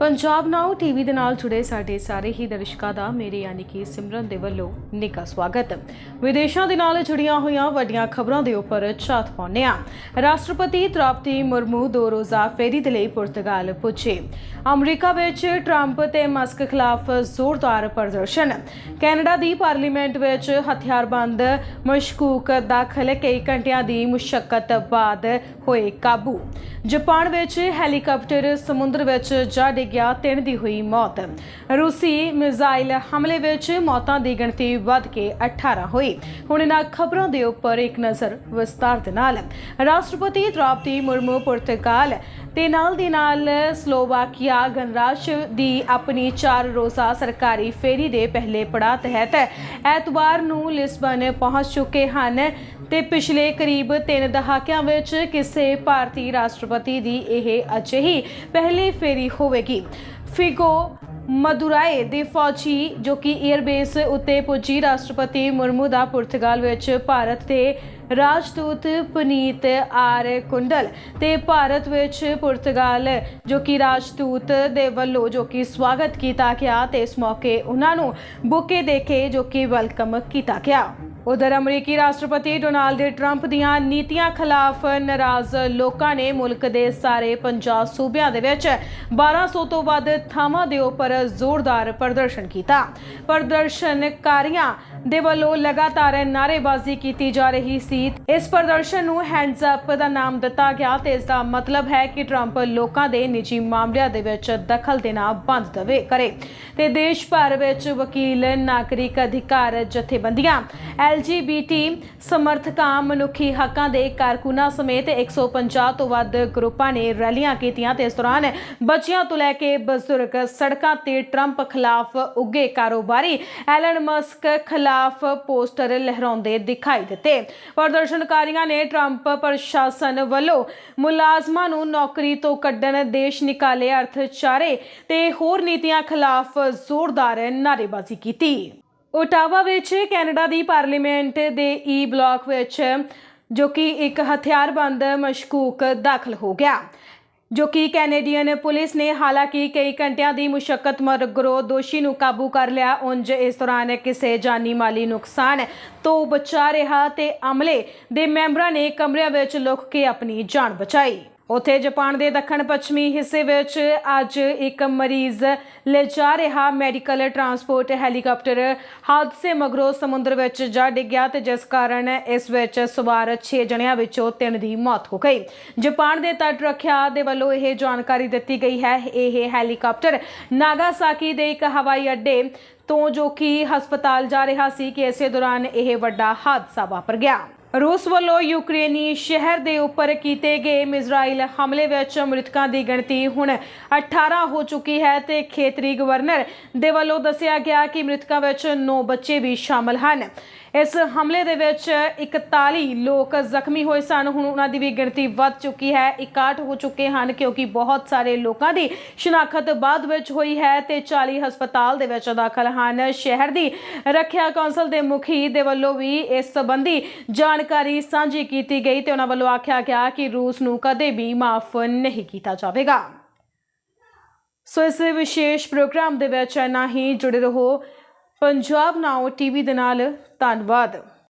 ਪੰਜਾਬ ਨਾਉ ਟੀਵੀ ਦੇ ਨਾਲ ਜੁੜੇ ਸਾਡੇ ਸਾਰੇ ਹੀ ਦਰਸ਼ਕਾਂ ਦਾ ਮੇਰੇ ਯਾਨੀ ਕਿ ਸਿਮਰਨ ਦੇ ਵੱਲੋਂ ਨਿੱਘਾ ਸਵਾਗਤ। ਵਿਦੇਸ਼ਾਂ ਦੇ ਨਾਲ ਜੁੜੀਆਂ ਹੋਈਆਂ ਵੱਡੀਆਂ ਖਬਰਾਂ ਦੇ ਉੱਪਰ ਝਾਤ ਪਾਉਂਦੇ ਹਾਂ। ਰਾਸ਼ਟਰਪਤੀ ਦ੍ਰੌਪਦੀ ਮੁਰਮੂ ਦੋ ਰੋਜ਼ਾ ਫੇਰੀ ਦੇ ਲਈ ਪੁਰਤਗਾਲ ਪੁੱਜੇ। ਅਮਰੀਕਾ ਵਿੱਚ ਟਰੰਪ ਤੇ ਮਸਕ ਖਿਲਾਫ ਜ਼ੋਰਦਾਰ ਪ੍ਰਦਰਸ਼ਨ। ਕੈਨੇਡਾ ਦੀ ਪਾਰਲੀਮੈਂਟ ਵਿੱਚ ਹਥਿਆਰਬੰਦ ਮਸ਼ਕੂਕ ਦਾਖਲ ਕਈ ਘੰਟਿਆਂ ਦੀ ਮੁਸ਼ਕਲ ਬਾਅਦ ਹੋਏ ਕਾਬੂ। ਜਾਪਾਨ ਵਿੱਚ ਹੈਲੀਕਾਪਟਰ ਸਮੁੰਦਰ ਵਿੱਚ ਜਾ ਗਿਆ, ਤਿੰਨ ਦੀ ਹੋਈ ਮੌਤ। ਰੂਸੀ ਮਿਜ਼ਾਈਲ ਹਮਲੇ ਵਿੱਚ ਮੌਤਾਂ ਦੀ ਗਿਣਤੀ ਵੱਧ ਕੇ 18 ਹੋਈ। ਹੁਣ ਇਹਨਾਂ ਖਬਰਾਂ ਦੇ ਉੱਪਰ ਇੱਕ ਨਜ਼ਰ ਵਿਸਤਾਰ ਦੇ ਨਾਲ। ਰਾਸ਼ਟਰਪਤੀ ਦ੍ਰੋਪਦੀ ਮੁਰਮੂ ਪੁਰਤਗਾਲ ਤੇ ਨਾਲ ਦੀ ਨਾਲ ਸਲੋਵਾਕੀਆ ਗਣਰਾਜ ਦੀ ਆਪਣੀ 4 ਰੋਜ਼ਾ ਸਰਕਾਰੀ ਫੇਰੀ ਦੇ ਪਹਿਲੇ ਪੜਾਅ ਤਹਿਤ ਐਤਵਾਰ ਨੂੰ ਲਿਸਬਨ ਪਹੁੰਚ ਚੁੱਕੇ ਹਨ ਤੇ ਪਿਛਲੇ ਕਰੀਬ 3 ਦਹਾਕਿਆਂ ਵਿੱਚ ਕਿਸੇ ਭਾਰਤੀ ਰਾਸ਼ਟਰਪਤੀ ਦੀ ਇਹ ਅਜਿਹੀ ਪਹਿਲੀ ਫੇਰੀ ਹੋਵੇਗੀ। ਫਿਗੋ ਮਦੁਰਾਏ ਦੇ ਫੌਜੀ ਜੋ ਕਿ 에ਅਰਬੇਸ ਉੱਤੇ ਪੁੱਜੀ ਰਾਸ਼ਟਰਪਤੀ ਮੁਰਮੂ ਦਾ ਪੁਰਤਗਾਲ ਵਿੱਚ ਭਾਰਤ ਦੇ ਰਾਜਦੂਤ ਪੁਨੀਤ ਆਰ ਕੁੰਡਲ ਤੇ ਭਾਰਤ ਵਿੱਚ ਪੁਰਤਗਾਲ ਜੋ ਕਿ ਰਾਜਦੂਤ ਦੇ ਵੱਲੋਂ ਜੋ ਕਿ ਸਵਾਗਤ ਕੀਤਾ ਗਿਆ ਤੇ ਇਸ ਮੌਕੇ ਉਹਨਾਂ ਨੂੰ ਬੁਕੇ ਦੇ ਕੇ ਜੋ ਕਿ ਵੈਲਕਮ ਕੀਤਾ ਗਿਆ। ਉਧਰ ਅਮਰੀਕੀ ਰਾਸ਼ਟਰਪਤੀ ਡੋਨਾਲਡ ਟਰੰਪ ਦੀਆਂ ਨੀਤੀਆਂ ਖਿਲਾਫ ਨਾਰਾਜ਼ ਲੋਕਾਂ ਨੇ ਮੁਲਕ ਦੇ ਸਾਰੇ 50 ਸੂਬਿਆਂ ਦੇ ਵਿੱਚ 1200 ਤੋਂ ਵੱਧ ਥਾਵਾਂ ਦੇ ਉੱਪਰ ਜ਼ੋਰਦਾਰ ਪ੍ਰਦਰਸ਼ਨ ਕੀਤਾ। ਪ੍ਰਦਰਸ਼ਨਕਾਰੀਆਂ ਦੇ ਵੱਲੋਂ ਲਗਾਤਾਰ ਨਾਅਰੇਬਾਜ਼ੀ ਕੀਤੀ ਜਾ ਰਹੀ ਸੀ। ਇਸ ਪ੍ਰਦਰਸ਼ਨ ਨੂੰ ਹੈਂਡਸ ਅਪ ਦਾ ਨਾਮ ਦਿੱਤਾ ਗਿਆ ਤੇ ਇਸ ਦਾ ਮਤਲਬ ਹੈ ਕਿ ਟਰੰਪ ਲੋਕਾਂ ਦੇ ਨਿੱਜੀ ਮਾਮਲਿਆਂ ਦੇ ਵਿੱਚ ਦਖਲ ਦੇਣਾ ਬੰਦ ਦੇਵੇ ਕਰੇ। ਤੇ ਦੇਸ਼ ਭਰ ਵਿੱਚ ਵਕੀਲ, ਨਾਗਰਿਕ ਅਧਿਕਾਰ, ਜਥੇਬੰਦੀਆਂ ਐਲਜੀਬੀਟੀ ਸਮਰਥਕਾਂ ਮਨੁੱਖੀ ਹੱਕਾਂ ਦੇ ਕਾਰਕੁਨਾਂ ਸਮੇਤ 150 ਤੋਂ ਵੱਧ ਗਰੁੱਪਾਂ ਨੇ ਰੈਲੀਆਂ ਕੀਤੀਆਂ ਤੇ ਇਸ ਦੌਰਾਨ ਬੱਚਿਆਂ ਤੋਂ ਲੈ ਕੇ ਬਜ਼ੁਰਗ ਸੜਕਾਂ ਤੇ ਟਰੰਪ ਖਿਲਾਫ ਉੱਗੇ ਕਾਰੋਬਾਰੀ ਐਲਨ ਮਸਕ ਖਿਲਾਫ ਪੋਸਟਰ ਲਹਿਰਾਉਂਦੇ ਦਿਖਾਈ ਦਿੱਤੇ। ਪ੍ਰਦਰਸ਼ਨਕਾਰੀਆਂ ਨੇ ਟਰੰਪ ਪ੍ਰਸ਼ਾਸਨ ਵੱਲੋਂ ਮੁਲਾਜ਼ਮਾਂ ਨੂੰ ਨੌਕਰੀ ਤੋਂ ਕੱਢਣ, ਦੇਸ਼ ਨਿਕਾਲੇ ਅਰਥਚਾਰੇ ਤੇ ਹੋਰ ਨੀਤੀਆਂ ਖਿਲਾਫ ਜ਼ੋਰਦਾਰ ਨਾਅਰੇਬਾਜ਼ੀ ਕੀਤੀ। ਓਟਾਵਾ ਵਿੱਚ ਕੈਨੇਡਾ ਦੀ ਪਾਰਲੀਮੈਂਟ ਦੇ ਈ ਬਲਾਕ ਵਿੱਚ ਜੋ ਕਿ ਇੱਕ ਹਥਿਆਰਬੰਦ ਮਸ਼ਕੂਕ ਦਾਖਲ ਹੋ ਗਿਆ। ਜੋ ਕਿ ਕੈਨੇਡੀਅਨ ਪੁਲਿਸ ਨੇ ਹਾਲਾਂਕਿ ਕਈ ਘੰਟਿਆਂ ਦੀ ਮੁਸ਼ਕਲ ਮਗਰੋਂ ਦੋਸ਼ੀ ਨੂੰ ਕਾਬੂ ਕਰ ਲਿਆ। ਉਂਝ ਇਸ ਦੌਰਾਨ ਕਿਸੇ ਜਾਨੀ ਮਾਲੀ ਨੁਕਸਾਨ ਤੋਂ ਬਚਾ ਰਿਹਾ ਤੇ ਅਮਲੇ ਦੇ ਮੈਂਬਰਾਂ ਨੇ ਕਮਰਿਆਂ ਵਿੱਚ ਲੁਕ ਕੇ ਆਪਣੀ ਜਾਨ ਬਚਾਈ। ਉਥੇ ਜਾਪਾਨ ਦੇ ਦੱਖਣ ਪੱਛਮੀ ਹਿੱਸੇ ਵਿੱਚ ਅੱਜ ਇੱਕ ਮਰੀਜ਼ ਲਿਜਾ ਰਿਹਾ ਮੈਡੀਕਲ ਟਰਾਂਸਪੋਰਟ ਹੈਲੀਕਾਪਟਰ। ਹਾਦਸੇ ਮਗਰੋਂ ਸਮੁੰਦਰ ਵਿੱਚ ਜਾ ਡਿੱਗਿਆ ਤੇ ਜਿਸ ਕਾਰਨ ਇਸ ਵਿੱਚ ਸਵਾਰ 6 ਜਣਿਆਂ ਵਿੱਚੋਂ 3 ਦੀ ਮੌਤ ਹੋ ਗਈ। ਜਾਪਾਨ ਦੇ ਤਟ ਰੱਖਿਆ ਦੇ ਵੱਲੋਂ ਇਹ ਜਾਣਕਾਰੀ ਦਿੱਤੀ ਗਈ ਹੈ। ਇਹ ਹੈਲੀਕਾਪਟਰ ਨਾਗਾਸਾਕੀ ਦੇ ਇੱਕ ਹਵਾਈ ਅੱਡੇ ਤੋਂ ਜੋ ਕਿ ਹਸਪਤਾਲ ਜਾ ਰਿਹਾ ਸੀ ਕਿ ਇਸੇ ਦੌਰਾਨ ਇਹ ਵੱਡਾ ਹਾਦਸਾ ਵਾਪਰ ਗਿਆ। ਰੂਸ ਵੱਲੋਂ ਯੂਕਰੇਨੀ ਸ਼ਹਿਰ ਦੇ ਉੱਪਰ ਕੀਤੇ ਗਏ ਮਿਜ਼ਰਾਈਲ ਹਮਲੇ ਵਿੱਚ ਮ੍ਰਿਤਕਾਂ ਦੀ ਗਿਣਤੀ ਹੁਣ 18 ਹੋ ਚੁੱਕੀ ਹੈ ਤੇ ਖੇਤਰੀ ਗਵਰਨਰ ਦੇ ਵੱਲੋਂ ਦੱਸਿਆ ਗਿਆ ਕਿ ਮ੍ਰਿਤਕਾਂ ਵਿੱਚ 9 ਬੱਚੇ ਵੀ ਸ਼ਾਮਲ ਹਨ। ਇਸ ਹਮਲੇ ਦੇ ਵਿੱਚ 41 ਲੋਕ ਜ਼ਖਮੀ ਹੋਏ ਸਨ। ਹੁਣ ਉਹਨਾਂ ਦੀ ਵੀ ਗਿਣਤੀ ਵੱਧ ਚੁੱਕੀ ਹੈ। 61 ਹੋ ਚੁੱਕੇ ਹਨ ਕਿਉਂਕਿ ਬਹੁਤ ਸਾਰੇ ਲੋਕਾਂ ਦੀ ਸ਼ਨਾਖਤ ਬਾਅਦ ਵਿੱਚ ਹੋਈ ਹੈ ਤੇ 40 ਹਸਪਤਾਲ ਦੇ ਵਿੱਚ ਦਾਖਲ ਹਨ। ਸ਼ਹਿਰ ਦੀ ਰੱਖਿਆ ਕੌਂਸਲ ਦੇ ਮੁਖੀ ਦੇ ਵੱਲੋਂ ਵੀ ਇਸ ਸੰਬੰਧੀ ਜਾਣ ਜਾਣਕਾਰੀ ਸਾਂਝੀ ਕੀਤੀ ਗਈ ਤੇ ਉਹਨਾਂ ਵੱਲੋਂ ਆਖਿਆ ਗਿਆ ਕਿ ਰੂਸ ਨੂੰ ਕਦੇ ਵੀ ਮਾਫ ਨਹੀਂ ਕੀਤਾ ਜਾਵੇਗਾ। ਸੋ ਇਸ ਵਿਸ਼ੇਸ਼ ਪ੍ਰੋਗਰਾਮ ਦੇ ਵਿੱਚ ਨਾ ਹੀ। ਜੁੜੇ ਰਹੋ ਪੰਜਾਬ ਨਾਓ ਟੀਵੀ ਦੇ ਨਾਲ। ਧੰਨਵਾਦ।